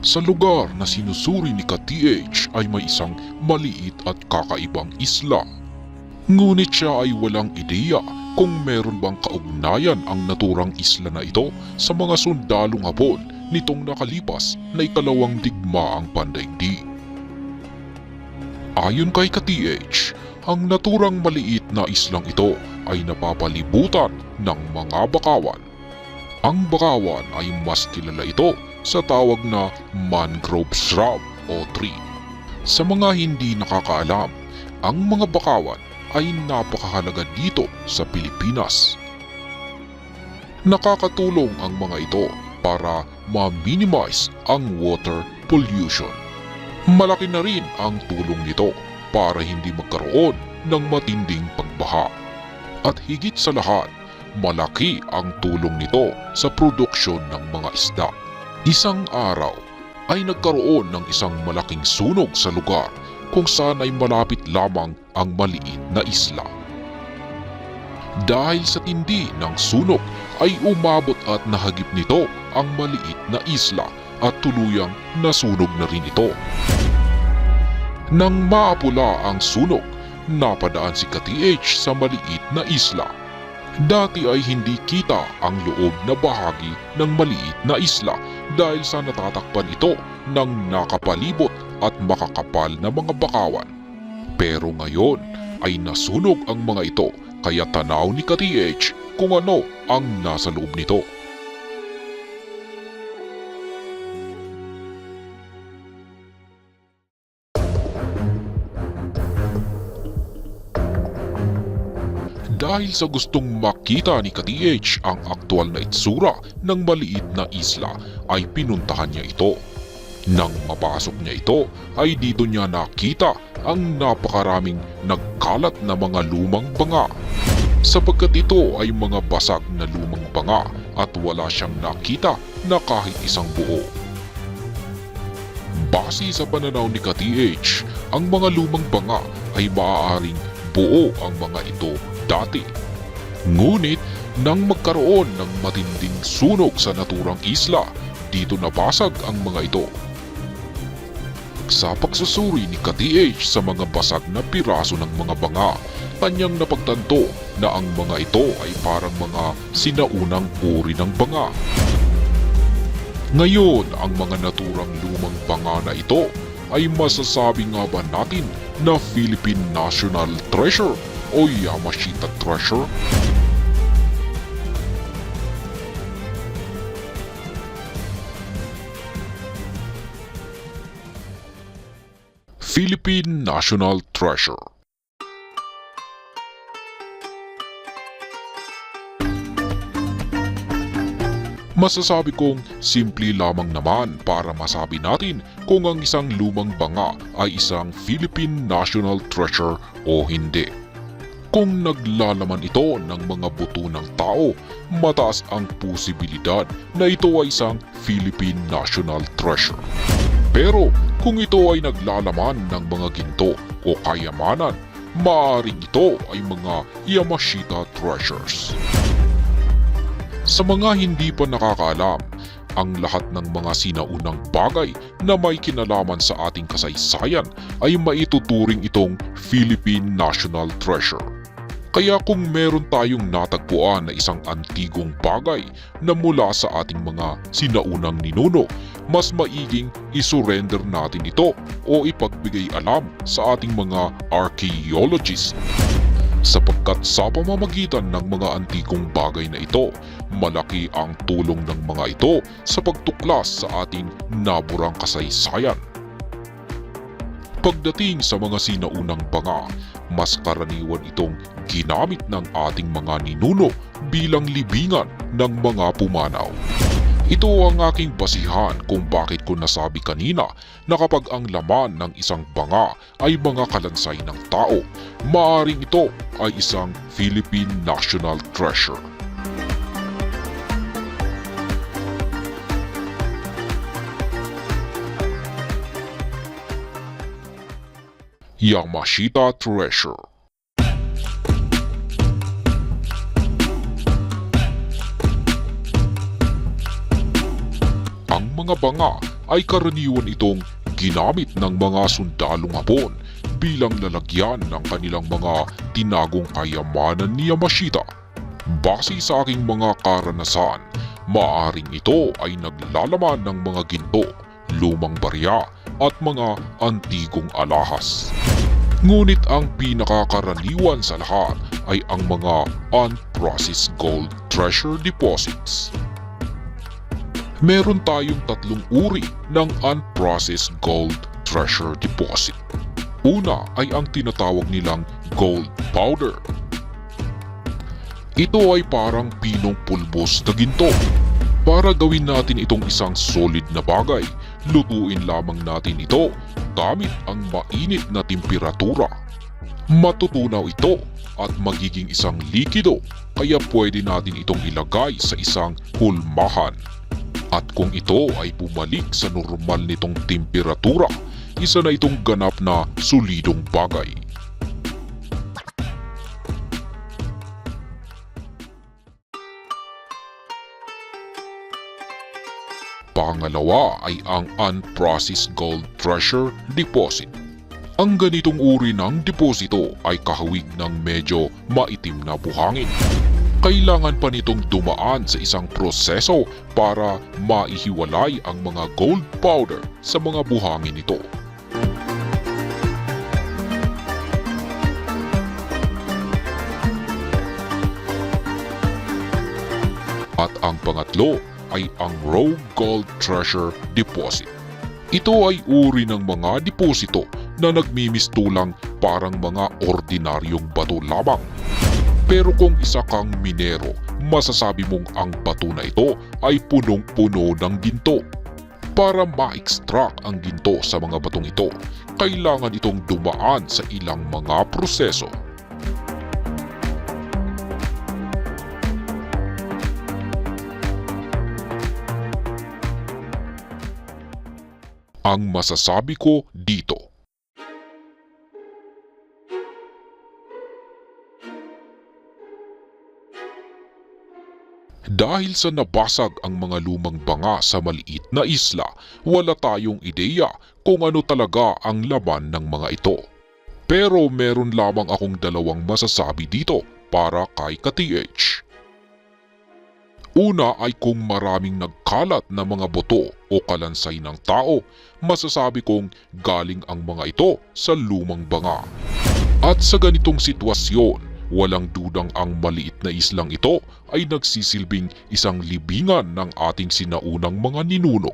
Sa lugar na sinusuri ni ka-TH ay may isang maliit at kakaibang isla. Ngunit siya ay walang ideya kung meron bang kaugnayan ang naturang isla na ito sa mga sundalong hapon nitong nakalipas na ikalawang digmaang pandaigdig. Ayon kay ka-TH, ang naturang maliit na islang ito ay napapalibutan ng mga bakawan. Ang bakawan ay mas kilala ito sa tawag na mangrove shrub o tree. Sa mga hindi nakakaalam, ang mga bakawan ay napakahalaga dito sa Pilipinas. Nakakatulong ang mga ito para ma-minimize ang water pollution. Malaki na rin ang tulong nito para hindi magkaroon ng matinding pagbaha. At higit sa lahat, malaki ang tulong nito sa produksyon ng mga isda. Isang araw ay nagkaroon ng isang malaking sunog sa lugar kung saan ay malapit lamang ang maliit na isla. Dahil sa tindi ng sunog ay umabot at nahagip nito ang maliit na isla at tuluyang nasunog na rin ito. Nang maapula ang sunog, napadaan si ka-TH sa maliit na isla. Dati ay hindi kita ang loob na bahagi ng maliit na isla dahil sa natatakpan ito ng nakapalibot at makakapal na mga bakawan. Pero ngayon ay nasunog ang mga ito kaya tanaw ni ka-TH kung ano ang nasa loob nito. Dahil sa gustong makita ni ka-TH ang aktual na itsura ng maliit na isla ay pinuntahan niya ito. Nang mapasok niya ito ay dito niya nakita ang napakaraming nagkalat na mga lumang banga. Sapagkat ito ay mga basag na lumang banga at wala siyang nakita na kahit isang buo. Base sa pananaw ni ka-TH, ang mga lumang banga ay maaaring buo ang mga ito dati. Ngunit nang magkaroon ng matinding sunog sa naturang isla, dito nabasag ang mga ito. Sa pagsusuri ni ka-TH sa mga basag na piraso ng mga banga, kanyang napagtanto na ang mga ito ay parang mga sinaunang uri ng banga. Ngayon, ang mga naturang lumang banga na ito ay masasabi nga ba natin na Philippine National Treasure o Yamashita Treasure? Philippine National Treasure Masasabi kong simple lamang naman para masabi natin kung ang isang lumang banga ay isang Philippine National Treasure o hindi. Kung naglalaman ito ng mga buto ng tao, mataas ang posibilidad na ito ay isang Philippine National Treasure. Pero kung ito ay naglalaman ng mga ginto o kayamanan, maaaring ito ay mga Yamashita Treasures. Sa mga hindi pa nakakaalam, ang lahat ng mga sinaunang bagay na may kinalaman sa ating kasaysayan ay maituturing itong Philippine National Treasure. Kaya kung meron tayong natagpuan na isang antigong bagay na mula sa ating mga sinaunang ninuno, mas maiging isurrender natin ito o ipagbigay alam sa ating mga archaeologists sapagkat sa pamamagitan ng mga antikong bagay na ito, malaki ang tulong ng mga ito sa pagtuklas sa ating naburang kasaysayan. Pagdating sa mga sinaunang banga, mas karaniwan itong ginamit ng ating mga ninuno bilang libingan ng mga pumanaw. Ito ang aking basihan kung bakit ko nasabi kanina na kapag ang laman ng isang banga ay mga kalansay ng tao, maaring ito ay isang Philippine National Treasure. Yamashita Treasure Ang mga banga ay karaniwan itong ginamit ng mga sundalong Hapon bilang lalagyan ng kanilang mga tinagong kayamanan ni Yamashita. Base sa aking mga karanasan, maaring ito ay naglalaman ng mga ginto, lumang barya at mga antigong alahas. Ngunit ang pinakakaraniwan sa lahat ay ang mga unprocessed gold treasure deposits. Meron tayong tatlong uri ng unprocessed gold treasure deposit. Una ay ang tinatawag nilang gold powder. Ito ay parang pinong pulbos na ginto. Para gawin natin itong isang solid na bagay, lutuin lamang natin ito gamit ang mainit na temperatura. Matutunaw ito at magiging isang likido kaya pwede natin itong ilagay sa isang hulmahan. At kung ito ay bumalik sa normal nitong temperatura, isa na itong ganap na solidong bagay. Pangalawa ay ang unprocessed gold treasure deposit. Ang ganitong uri ng deposito ay kahawig ng medyo maitim na buhangin. Kailangan pa nitong dumaan sa isang proseso para maihiwalay ang mga gold powder sa mga buhangin nito. At ang pangatlo ay ang raw gold treasure deposit. Ito ay uri ng mga deposito na nagmimistulang parang mga ordinaryong bato lamang. Pero kung isa kang minero, masasabi mong ang bato na ito ay punong-puno ng ginto. Para ma-extract ang ginto sa mga batong ito, kailangan itong dumaan sa ilang mga proseso. Ang masasabi ko dito Dahil sa nabasag ang mga lumang banga sa maliit na isla, wala tayong ideya kung ano talaga ang laman ng mga ito. Pero meron lamang akong dalawang masasabi dito para kay ka-TH. Una ay kung maraming nagkalat na mga boto o kalansay ng tao, masasabi kong galing ang mga ito sa lumang banga. At sa ganitong sitwasyon, walang dudang ang maliit na islang ito ay nagsisilbing isang libingan ng ating sinaunang mga ninuno.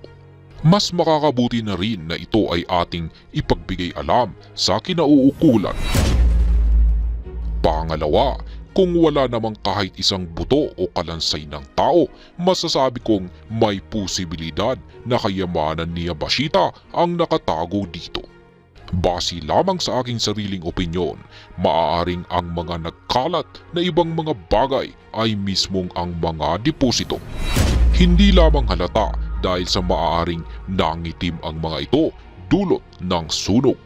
Mas makakabuti na rin na ito ay ating ipagbigay alam sa kinauukulan. Pangalawa, kung wala namang kahit isang buto o kalansay ng tao, masasabi kong may posibilidad na kayamanan ni Yamashita ang nakatago dito. Base lamang sa aking sariling opinyon, maaaring ang mga nagkalat na ibang mga bagay ay mismong ang mga deposito. Hindi lamang halata dahil sa maaaring nangitim ang mga ito dulot ng sunog.